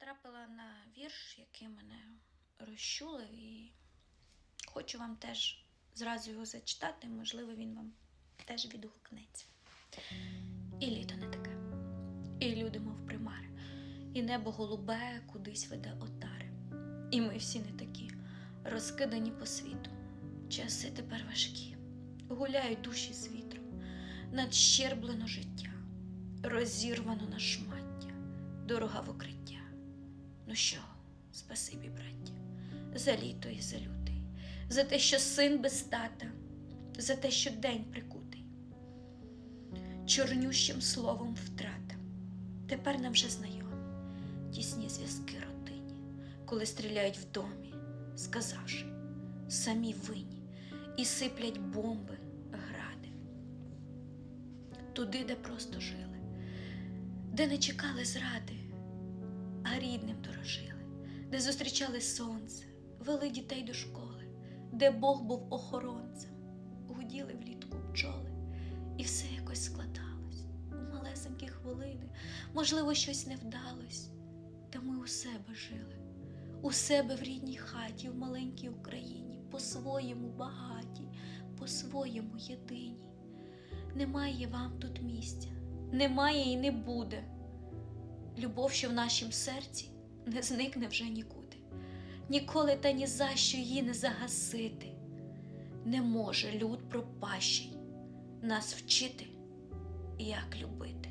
натрапила на вірш, який мене розчулив, і хочу вам теж зразу його зачитати, можливо, він вам теж відгукнеться. І літо не таке, і люди, мов примари, і небо голубе кудись веде отари. І ми всі не такі, розкидані по світу. Часи тепер важкі, гуляють душі з вітром, надщерблено життя, розірвано на шмаття, дорога в укриття. Ну що, спасибі, браття, за літо і за лютий, за те, що син без тата, за те, що день прикутий, чорнющим словом втрата. Тепер нам вже знайомі тісні зв'язки родині, коли стріляють в домі, сказавши, самі винні, і сиплять бомби, гради. Туди, де просто жили, де не чекали зради, рідним дорожили, де зустрічали сонце, вели дітей до школи, де Бог був охоронцем, гуділи влітку бджоли, і все якось складалось у малесенькі хвилини, можливо, щось не вдалось. Та ми у себе жили, у себе в рідній хаті, в маленькій Україні, по-своєму багатій, по-своєму єдиній. Немає вам тут місця, немає і не буде. Любов, що в нашім серці, не зникне вже нікуди. Ніколи та ні за що її не загасити. Не може люд пропащий нас вчити, як любити.